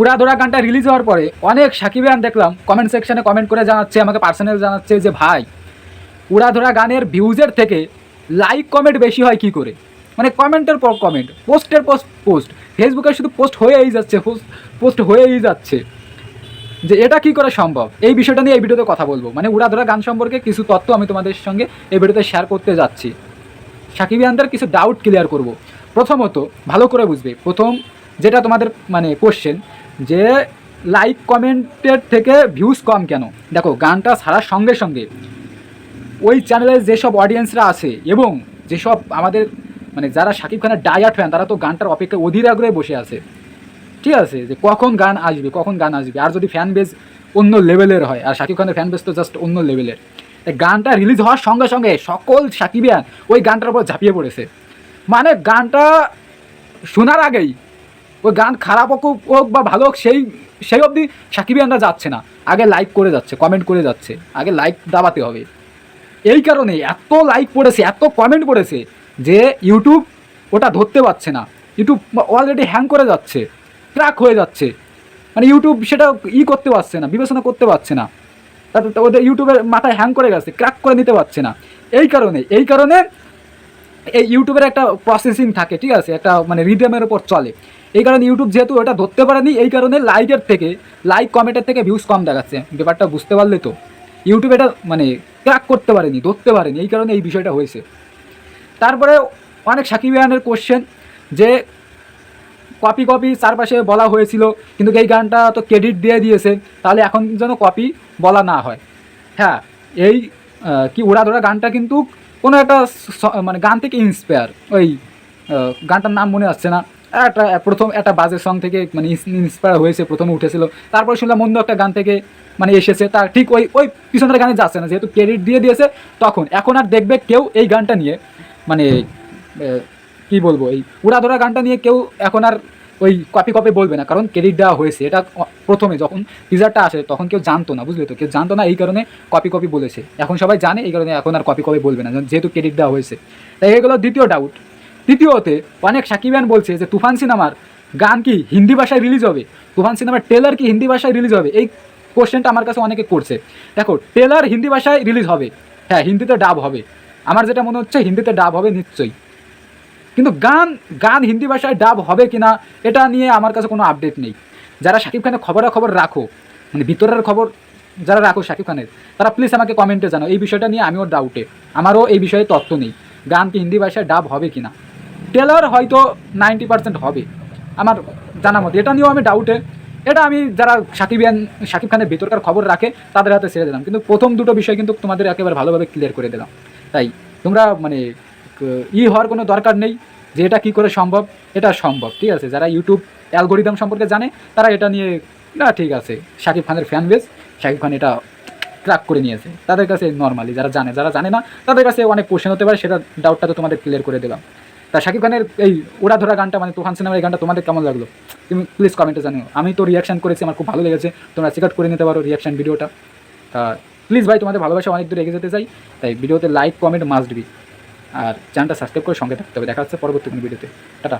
উড়াধরা গানটা রিলিজ হওয়ার পরে অনেক সাকিবিয়ান দেখলাম কমেন্ট সেকশনে কমেন্ট করে জানাচ্ছে, আমাকে পার্সোনাল জানাচ্ছে যে, ভাই উড়াধরা গানের ভিউজের থেকে লাইক কমেন্ট বেশি হয় কি করে? মানে কমেন্টের পর কমেন্ট পোস্টের পোস্ট পোস্ট ফেসবুকে শুধু পোস্ট হয়েই যাচ্ছে পোস্ট হয়েই যাচ্ছে। যে এটা কি করে সম্ভব? এই বিষয়টা নিয়ে এই ভিডিওতে কথা বলব। মানে উড়াধরা গান সম্পর্কে কিছু তথ্য আমি তোমাদের সঙ্গে এই ভিডিওতে শেয়ার করতে যাচ্ছি। সাকিবিয়ানদের কিছু ডাউট ক্লিয়ার করব। প্রথমত, ভালো করে বুঝবে। প্রথম যেটা তোমাদের মানে কোশ্চেন যে লাইক কমেন্টের থেকে ভিউজ কম কেন? দেখো, গানটা ছাড়ার সঙ্গে সঙ্গে ওই চ্যানেলের যেসব অডিয়েন্সরা আছে এবং যেসব আমাদের মানে যারা শাকিব খানের ডায়াট ফ্যান তারা তো গানটার অপেক্ষায় অধীর আগ্রহে বসে আছে। ঠিক আছে, যে কখন গান আসবে, কখন গান আসবে? আর যদি ফ্যান বেজ অন্য লেভেলের হয়, আর শাকিব খানের ফ্যান বেজ তো জাস্ট অন্য লেভেলের গানটা রিলিজ হওয়ার সঙ্গে সঙ্গে সকল সাকিবিয়ান ওই গানটার উপর ঝাঁপিয়ে পড়েছে। মানে গানটা শোনার আগেই ওই গান খারাপ হোক হোক বা ভালো হোক, সেই সেই অবধি সাকিবিয়ানরা যাচ্ছে না। আগে লাইক করে যাচ্ছে কমেন্ট করে যাচ্ছে, আগে লাইক দাবাতে হবে। এই কারণে এত লাইক পড়েছে, এত কমেন্ট পড়েছে যে ইউটিউব ওটা ধরতে পারছে না। ইউটিউব অলরেডি হ্যাং করে যাচ্ছে ট্র্যাক হয়ে যাচ্ছে। মানে ইউটিউব সেটা ই করতে পারছে না, বিবেচনা করতে পারছে না। তাতে ওদের ইউটিউবের মাথায় হ্যাং করে গেছে ক্র্যাক করে নিতে পারছে না। এই কারণে এই কারণে এই ইউটিউবের একটা প্রসেসিং থাকে, ঠিক আছে? একটা মানে রিদমের ওপর চলে। এই কারণে ইউটিউব যেহেতু এটা ধরতে পারেনি, এই কারণে লাইকের থেকে লাইক কমেন্টের থেকে ভিউজ কম দেখাচ্ছে। ব্যাপারটা বুঝতে পারলে তো। ইউটিউব এটা মানে ক্র্যাক করতে পারেনি, ধরতে পারেনি, এই কারণে এই বিষয়টা হয়েছে। তারপরে অনেক সাকিবিয়ানের কোশ্চেন যে কপি কপি চারপাশে বলা হয়েছিল, কিন্তু এই গানটা তো ক্রেডিট দিয়ে দিয়েছে, তাহলে এখন যেন কপি বলা না হয়। হ্যাঁ এই কি উড়াধরা গানটা কিন্তু কোনো একটা মানে গান থেকে ইন্সপায়ার ওই গানটার নাম মনে আসছে না। একটা, প্রথম, একটা বাজের সং থেকে মানে ইন্সপায়ার হয়েছে, প্রথমে উঠেছিল। তারপর শুনলাম অন্য একটা গান থেকে মানে এসেছে। তার ঠিক ওই ওই পিছনের গানে যাচ্ছে না। যেহেতু ক্রেডিট দিয়ে দিয়েছে, তখন, এখন আর দেখবে কেউ এই গানটা নিয়ে মানে কি বলব, এই উড়াধরা গানটা নিয়ে কেউ এখন আর ওই কপি কপি বলবে না, কারণ ক্রেডিট দেওয়া হয়েছে। এটা প্রথমে যখন টিজারটা আসে, তখন কেউ জানতো না, বুঝলে তো? কেউ জানতো না, এই কারণে কপি কপি বলেছে। এখন সবাই জানে, এই কারণে এখন আর কপি কপি বলবে না, যেহেতু ক্রেডিট দেওয়া হয়েছে। তাই এগুলো দ্বিতীয় ডাউট তৃতীয়তে অনেক সাকিবিয়ান বলছে যে, তুফান সিনেমার গান কি হিন্দি ভাষায় রিলিজ হবে? তুফান সিনেমার টেলার কি হিন্দি ভাষায় রিলিজ হবে? এই কোশ্চেনটা আমার কাছে অনেকে করছে। দেখো টেলার হিন্দি ভাষায় রিলিজ হবে। হ্যাঁ হিন্দিতে ডাব হবে। আমার যেটা মনে হচ্ছে, হিন্দিতে ডাব হবে নিশ্চয়ই। কিন্তু গান গান হিন্দি ভাষায় ডাব হবে কিনা, এটা নিয়ে আমার কাছে কোনো আপডেট নেই। যারা শাকিব খানের খবরাখবর রাখো মানে ভিতরের খবর যারা রাখো শাকিব খানের, তারা প্লিজ আমাকে কমেন্টে জানাও। এই বিষয়টা নিয়ে আমিও ডাউটে আমারও এই বিষয়ে তথ্য নেই। গান কি হিন্দি ভাষায় ডাব হবে কিনা? টেলার হয়তো নাইনটি পার্সেন্ট হবে। আমার জানা মতো এটা নিয়েও আমি ডাউটে এটা আমি যারা সাকিবিয়ান শাকিব খানের ভিতরকার খবর রাখে, তাদের হাতে ছেড়ে দিলাম। কিন্তু প্রথম দুটো বিষয় কিন্তু তোমাদের একেবারে ভালোভাবে ক্লিয়ার করে দিলাম। তাই তোমরা মানে ক- ই হওয়ার কোনো দরকার নেই যে এটা কী করে সম্ভব, এটা সম্ভব, ঠিক আছে? যারা ইউটিউব অ্যালগোরিদম সম্পর্কে জানে, তারা এটা নিয়ে, না, ঠিক আছে, শাকিব খানের ফ্যান বেস শাকিব খান এটা ক্র্যাক করে নিয়েছে। তাদের কাছে নর্মালি যারা জানে যারা জানে না, তাদের কাছে অনেক কোশ্চেন হতে পারে, সেটা ডাউটটা তো তোমাদের ক্লিয়ার করে দিলাম। তা শাকিব খানের এই ওরা ধরা গানটা মানে তুফান সিনেমার এই গানটা তোমাদের কেমন লাগল? তুমি প্লিজ কমেন্টে জানিও। আমি তো রিয়াকশান করেছি, আমার খুব ভালো লেগেছে, তোমরা চেক করে নিতে পারো রিয়াকশান ভিডিওটা তা প্লিজ ভাই, তোমাদের ভালোবাসা অনেক দূর এগিয়ে যেতে চাই, তাই ভিডিওতে লাইক কমেন্ট মাস্ট বি আর চ্যানেলটা সাবস্ক্রাইব করে সঙ্গে থাকতে হবে। দেখা হচ্ছে পরবর্তী কোনো ভিডিওতে টাটা।